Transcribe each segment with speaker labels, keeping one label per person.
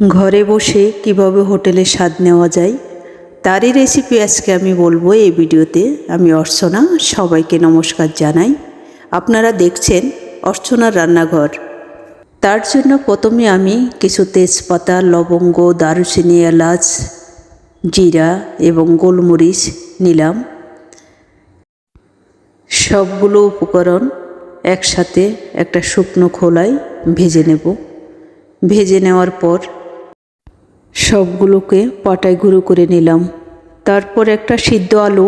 Speaker 1: ঘরে বসে কীভাবে হোটেলে স্বাদ নেওয়া যায়, তারই রেসিপি আজকে আমি বলব এই ভিডিওতে। আমি অর্চনা, সবাইকে নমস্কার জানাই। আপনারা দেখছেন অর্চনার রান্নাঘর। তার জন্য প্রথমে আমি কিছু তেজপাতা, লবঙ্গ, দারুচিনি, এলাচ, জিরা এবং গোলমরিচ নিলাম। সবগুলো উপকরণ একসাথে একটা শুকনো খোলায় ভেজে নেব। ভেজে নেওয়ার পর সবগুলোকে পাটায় গুঁড়ো করে নিলাম। তারপর একটা সিদ্ধ আলু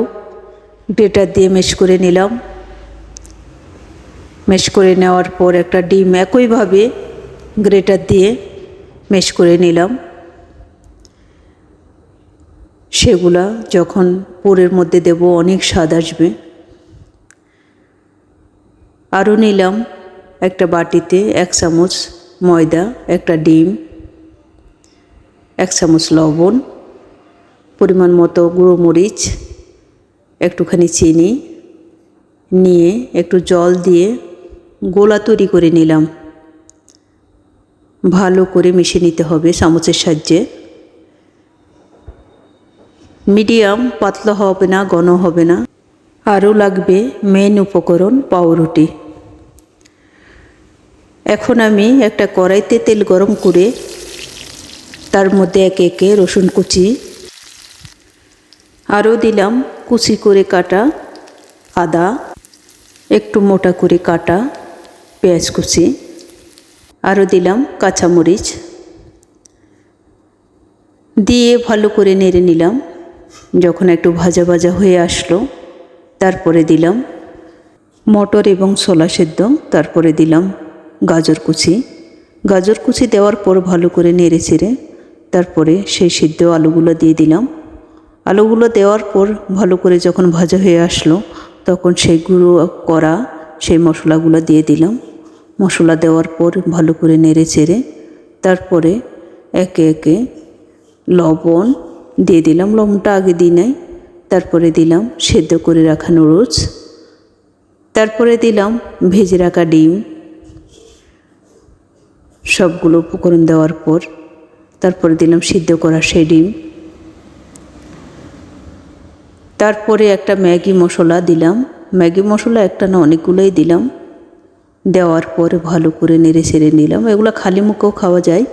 Speaker 1: গ্রেটার দিয়ে মেশ করে নিলাম। মেশ করে নেওয়ার পর একটা ডিম একইভাবে গ্রেটার দিয়ে মেশ করে নিলাম। সেগুলা যখন পুরের মধ্যে দেব, অনেক স্বাদ আসবে। আরও নিলাম একটা বাটিতে এক চামচ ময়দা, একটা ডিম এক চামচ লবণ, পরিমাণ মতো গুঁড়ো মরিচ, একটুখানি চিনি নিয়ে একটু জল দিয়ে গোলা তৈরি করে নিলাম। ভালো করে মিশে নিতে হবে চামচের সাহায্যে। মিডিয়াম, পাতলা হবে না, ঘন হবে না। আরও লাগবে মেন উপকরণ পাউরুটি। এখন আমি একটা কড়াইতে তেল গরম করে তার মধ্যে একে একে রসুন কুচি, আরও দিলাম কুচি করে কাটা আদা, একটু মোটা করে কাটা পেঁয়াজ কুচি, আরও দিলাম কাঁচামরিচ। দিয়ে ভালো করে নেড়ে নিলাম, যখন একটু ভাজা ভাজা হয়ে আসলো, তারপরে দিলাম মটর এবং ছোলা সেদ্ধ, তারপরে দিলাম গাজর কুচি। গাজর কুচি দেওয়ার পর ভালো করে নেড়ে চেড়ে তারপরে সেই সিদ্ধ আলুগুলো দিয়ে দিলাম। আলুগুলো দেওয়ার পর ভালো করে যখন ভাজা হয়ে আসলো, তখন সেই গুঁড়ো করা সেই মশলাগুলো দিয়ে দিলাম। মশলা দেওয়ার পর ভালো করে নেড়ে চেড়ে তারপরে একে একে লবণ দিয়ে দিলাম। লবণটা আগে দিই নাই। তারপরে দিলাম সেদ্ধ করে রাখা নুডলস। তারপরে দিলাম ভেজে রাখা ডিম। সবগুলো উপকরণ দেওয়ার পর তারপরে দিলাম সিদ্ধ করা সেই ডিম। তারপরে একটা ম্যাগি মশলা দিলাম। ম্যাগি মশলা একটা না অনেকগুলোই দিলাম। দেওয়ার পরে ভালো করে নেড়ে ছেড়ে নিলাম। এগুলো খালি মুখেও খাওয়া যায়।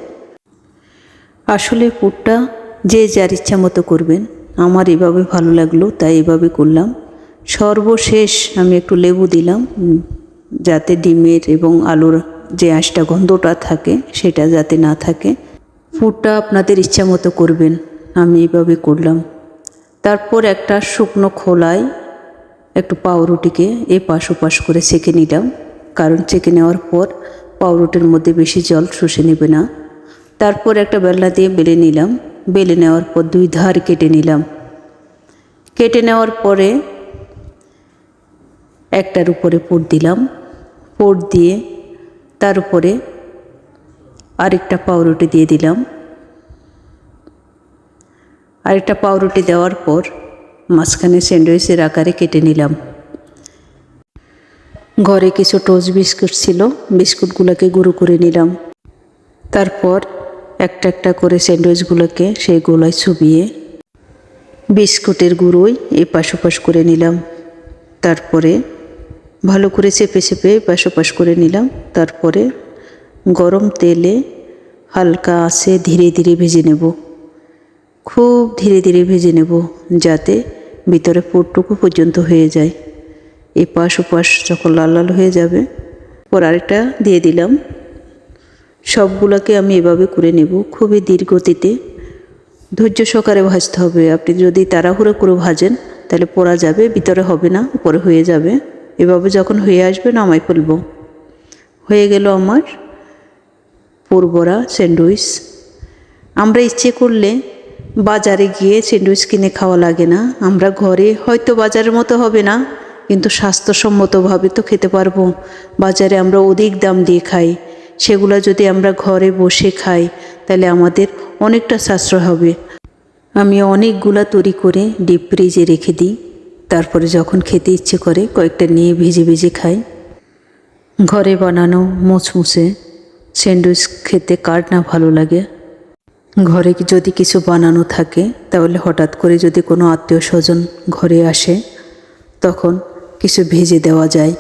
Speaker 1: আসলে পুরটা যে যার ইচ্ছা মতো করবেন। আমার এভাবে ভালো লাগল, তাই এভাবে করলাম। সর্বশেষ আমি একটু লেবু দিলাম যাতে ডিমের এবং আলুর যে আঁশটা গন্ধটা থাকে, সেটা যাতে না থাকে। পুরটা আপনাদের ইচ্ছা মতো করবেন। আমি এভাবে করলাম। তারপর একটা শুকনো খোলায় একটু পাউরুটিকে এ পাশ ওপাশ করে সেঁকে নিলাম। কারণ চেকে নেওয়ার পর পাউরুটির মধ্যে বেশি জল শুষে নেবে না। তারপর একটা বেলনা দিয়ে বেলে নিলাম। বেলে নেওয়ার পর দুই ধার কেটে নিলাম। কেটে নেওয়ার পরে একটার উপরে পুর দিলাম। পুর দিয়ে তার উপরে আরেকটা পাউরুটি দিয়ে দিলাম। আরেকটা পাউরুটি দেওয়ার পর মাঝখানে স্যান্ডউইচের আকারে কেটে নিলাম। ঘরে কিছু টোস্ট বিস্কুট ছিল, বিস্কুটগুলোকে গুঁড়ো করে নিলাম। তারপর একটা একটা করে স্যান্ডউইচগুলোকে সেই গোলায় ছুবিয়ে বিস্কুটের গুঁড়োই এপাশ ওপাশ করে নিলাম। তারপরে ভালো করে চেপে চেপে এপাশ ওপাশ করে নিলাম। তারপরে গরম তেলে হালকা আসে ধীরে ধীরে ভেজে নেব। খুব ধীরে ধীরে ভেজে নেব যাতে ভিতরে পুরটুকু পর্যন্ত হয়ে যায়। এপাশ ওপাশ যখন লাল লাল হয়ে যাবে, পর আরেকটা দিয়ে দিলাম। সবগুলোকে আমি এভাবে করে নেব খুবই ধীর গতিতে। ধৈর্য সহকারে ভাজতে হবে। আপনি যদি তাড়াহুড়ো করে ভাজেন, তাহলে পোড়া যাবে, ভিতরে হবে না, উপরে হয়ে যাবে। এভাবে যখন হয়ে আসবে, নামাই ফেলব। হয়ে গেল আমার পুরবরা স্যান্ডউইচ। আমরা ইচ্ছে করলে বাজারে গিয়ে স্যান্ডউইচ কিনে খাওয়া লাগে না। আমরা ঘরে হয়তো বাজারের মতো হবে না, কিন্তু স্বাস্থ্যসম্মতভাবে তো খেতে পারব। বাজারে আমরা অধিক দাম দিয়ে খাই। সেগুলো যদি আমরা ঘরে বসে খাই, তাহলে আমাদের অনেকটা সাশ্রয় হবে। আমি অনেকগুলা তৈরি করে ডিপ ফ্রিজে রেখে দিই। তারপরে যখন খেতে ইচ্ছে করে, কয়েকটা নিয়ে ভিজে ভিজে খাই। ঘরে বানানো মুচমুচে স্যান্ডউইচ খেতে কার না ভালো লাগে? ঘরে যদি কিছু বানানো থাকে, তাহলে হঠাৎ করে যদি কোনো আত্মীয় স্বজন ঘরে আসে, তখন কিছু ভেজে দেওয়া যায়।